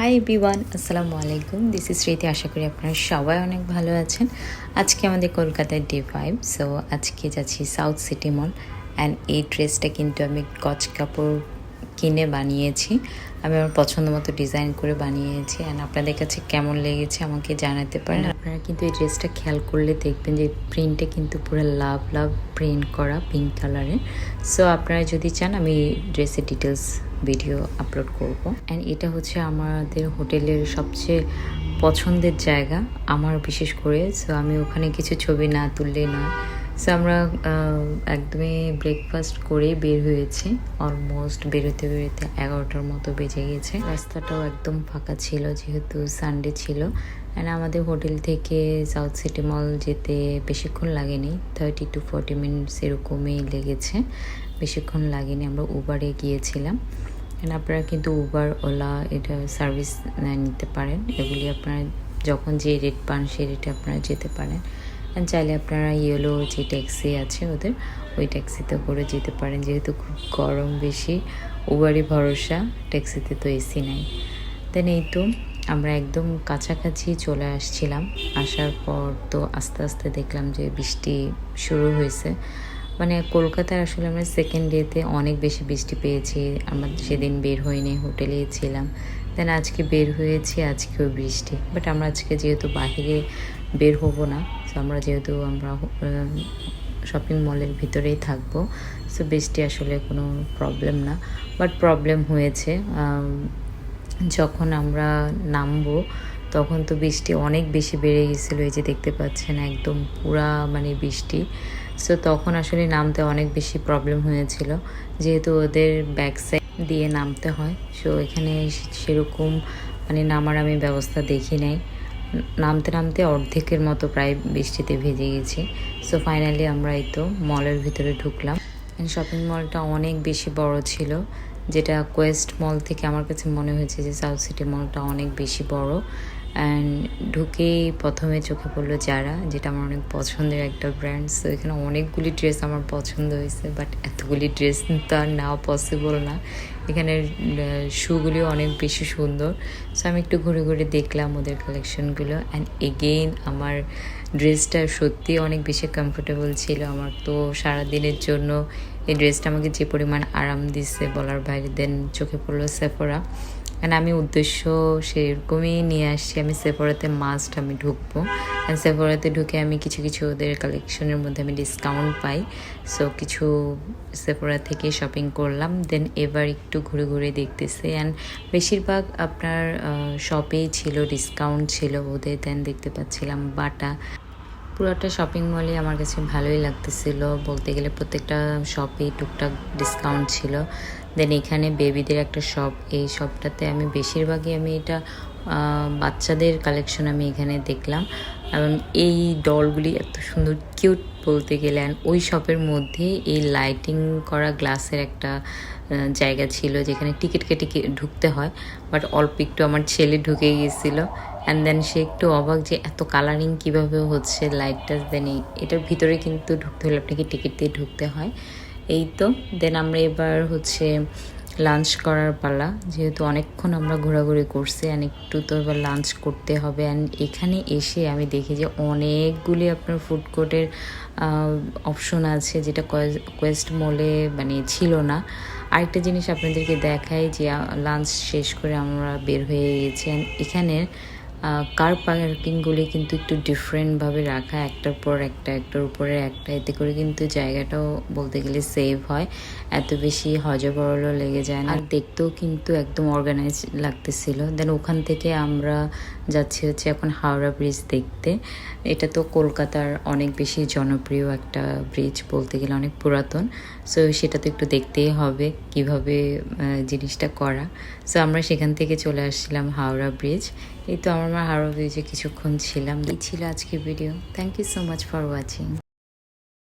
High বিওয়ান আসসালামু আলাইকুম this is স্মৃতি আশা করি আপনারা সবাই অনেক ভালো আছেন আজকে আমাদের কলকাতায় ডে ফাইভ সো আজকে যাচ্ছি সাউথ সিটি মল অ্যান্ড এই ড্রেসটা কিন্তু আমি গজ কাপড় কিনে বানিয়েছি। আমি আমার পছন্দ মতো ডিজাইন করে বানিয়েছি। অ্যান্ড আপনাদের কাছে কেমন লেগেছে আমাকে জানাতে পারেন। আপনারা কিন্তু এই ড্রেসটা খেয়াল করলে দেখবেন যে প্রিন্টটা কিন্তু পুরো লাভ লাভ প্রিন্ট করা পিঙ্ক কালারের সো আপনারা যদি চান, আমি ড্রেসের ডিটেলস ভিডিও আপলোড করব। অ্যান্ড এটা হচ্ছে আমাদের হোটেলের সবচেয়ে পছন্দের জায়গা, আমার বিশেষ করে। সো আমি ওখানে কিছু ছবি না তুললে না সো আমরা একদমই ব্রেকফাস্ট করে বের হয়েছি। অলমোস্ট বেরোতে বেরোতে এগারোটার মতো বেজে গেছে। রাস্তাটাও একদম ফাঁকা ছিল, যেহেতু সানডে ছিল। অ্যান্ড আমাদের হোটেল থেকে সাউথ সিটি মল যেতে বেশিক্ষণ লাগেনি। থার্টি টু ফর্টি মিনিটস এরকমই লেগেছে। বেশিক্ষণ লাগেনি, আমরা উবারে গিয়েছিলাম। এন্ড আপনারা কিন্তু উবার ওলা এটা সার্ভিস নিতে পারেন। এগুলি আপনারা যখন যে রেট পান, সেই রেটে আপনারা যেতে পারেন। অ্যান্ড চাইলে আপনারা ইয়েলো যে ট্যাক্সি আছে ওদের, ওই ট্যাক্সিতে করে যেতে পারেন। যেহেতু খুব গরম বেশি উবারই ভরসা ট্যাক্সিতে তো এসি নাই। দেন এই তো আমরা একদম কাছাকাছি চলে আসছিলাম। আসার পর তো আস্তে আস্তে দেখলাম যে বৃষ্টি শুরু হয়েছে। মানে কলকাতায় আসলে আমরা সেকেন্ড ডেতে অনেক বেশি বৃষ্টি পেয়েছি। আমরা সেদিন বের হইনি, হোটেলেই ছিলাম। দেন আজকে বের হয়েছি, আজকেও বৃষ্টি। বাট আমরা আজকে যেহেতু বাহিরে বের হব না আমরা যেহেতু আমরা শপিং মলের ভিতরেই থাকব সো বৃষ্টি আসলে কোনো প্রবলেম না। বাট প্রবলেম হয়েছে যখন আমরা নামবো, তখন তো বৃষ্টি অনেক বেশি বেড়ে গেছিল, এই যে দেখতে পাচ্ছেন একদম পুরা মানে বৃষ্টি। সো তখন আসলে নামতে অনেক বেশি প্রবলেম হয়েছিল, যেহেতু ওদের ব্যাক সাইড দিয়ে নামতে হয়। সো এখানে সেরকম মানে নামার আমি ব্যবস্থা দেখি নাই। নামতে নামতে অর্ধেকের মতো প্রায় বৃষ্টিতে ভেজে গেছি। সো ফাইনালি আমরা এই তো মলের ভিতরে ঢুকলাম। শপিং মলটা অনেক বেশি বড় ছিল, যেটা কোয়েস্ট মল থেকে আমার কাছে মনে হয়েছে যে সাউথ সিটি মলটা অনেক বেশি বড়। অ্যান্ড ঢুকেই প্রথমে চোখে পড়ল যারা যেটা আমার অনেক পছন্দের একটা ব্র্যান্ড সো এখানে অনেকগুলি ড্রেস আমার পছন্দ হয়েছে বাট এতগুলি ড্রেস তো আর নেওয়া পসিবল না। এখানে শুগুলিও অনেক বেশি সুন্দর। সো আমি একটু ঘুরে ঘুরে দেখলাম ওদের কালেকশনগুলো অ্যান্ড এগেইন আমার ড্রেসটা সত্যি অনেক বেশি কমফোর্টেবল ছিল। আমার তো সারাদিনের জন্য এই ড্রেসটা আমাকে যে পরিমাণ আরাম দিছে বলার বাইরে দেন চোখে পড়ল সেফোরা অ্যান্ড আমি উদ্দেশ্য সেরকমই নিয়ে আসছি। আমি সেফোরাতে মাস্ট আমি ঢুকবো। অ্যান্ড সেফোরাতে ঢুকে আমি কিছু কিছু ওদের কালেকশনের মধ্যে আমি ডিসকাউন্ট পাই। সো কিছু সেফোরা থেকে শপিং করলাম। দেন এবার একটু ঘুরে ঘুরে দেখতেছি। অ্যান্ড বেশিরভাগ আপনার শপেই ছিল ডিসকাউন্ট ছিল ওদের। দেন দেখতে পাচ্ছিলাম বাটা। পুরোটা শপিং মলে আমার কাছে ভালোই লাগতেছিল। বলতে গেলে প্রত্যেকটা শপেই টুকটাক ডিসকাউন্ট ছিল। দেন এখানে বেবিদের একটা শপ এই শপটাতে আমি বেশিরভাগই আমি এটা বাচ্চাদের কালেকশন আমি এখানে দেখলাম। এবং এই ডলগুলি এত সুন্দর কিউট বলতে গেলে। And ওই শপের মধ্যে এই লাইটিং করা গ্লাসের একটা জায়গা ছিল যেখানে টিকিট কেটে ঢুকতে হয়। বাট অল্প একটু আমার ছেলে ঢুকে গিয়েছিল। অ্যান্ড দেন সে একটু অবাক যে এত কালারিং কীভাবে হচ্ছে লাইটটা দেন এটার ভিতরে কিন্তু ঢুকতে হলে আপনাকে টিকিট দিয়ে ঢুকতে হয়। এই তো দেন আমরা এবার হচ্ছে লাঞ্চ করার পালা। যেহেতু অনেকক্ষণ আমরা ঘোরাঘুরি করছি অ্যান্ড একটু তো এবার লাঞ্চ করতে হবে অ্যান্ড এখানে এসে আমি দেখি যে অনেকগুলি আপনার ফুড কোর্টের অপশন আছে যেটা কোয়েস্ট মলে মানে ছিল না। আরেকটা জিনিস আপনাদেরকে দেখাই যে লাঞ্চ শেষ করে আমরা বের হয়ে গেছি and এখানের কার পার্কিংগুলি কিন্তু একটু ডিফারেন্টভাবে রাখা, একটার পর একটা, একটার উপরে একটা। এতে করে কিন্তু জায়গাটাও বলতে গেলে সেভ হয়। এত বেশি হজবরলও লেগে যায় না। আর দেখতেও কিন্তু একদম অর্গানাইজ লাগতেছিল। দেন ওখান থেকে আমরা যাচ্ছি হচ্ছে এখন হাওড়া ব্রিজ দেখতে। এটা তো কলকাতার অনেক বেশি জনপ্রিয় একটা ব্রিজ বলতে গেলে, অনেক পুরাতন। সো সেটা তো একটু দেখতেই হবে কীভাবে জিনিসটা করা। সো আমরা সেখান থেকে চলে আসছিলাম হাওড়া ব্রিজ। এই তো আমরা হাওড়া ব্রিজে কিছুক্ষণ ছিলাম। এই ছিল আজকে video thank you so much for watching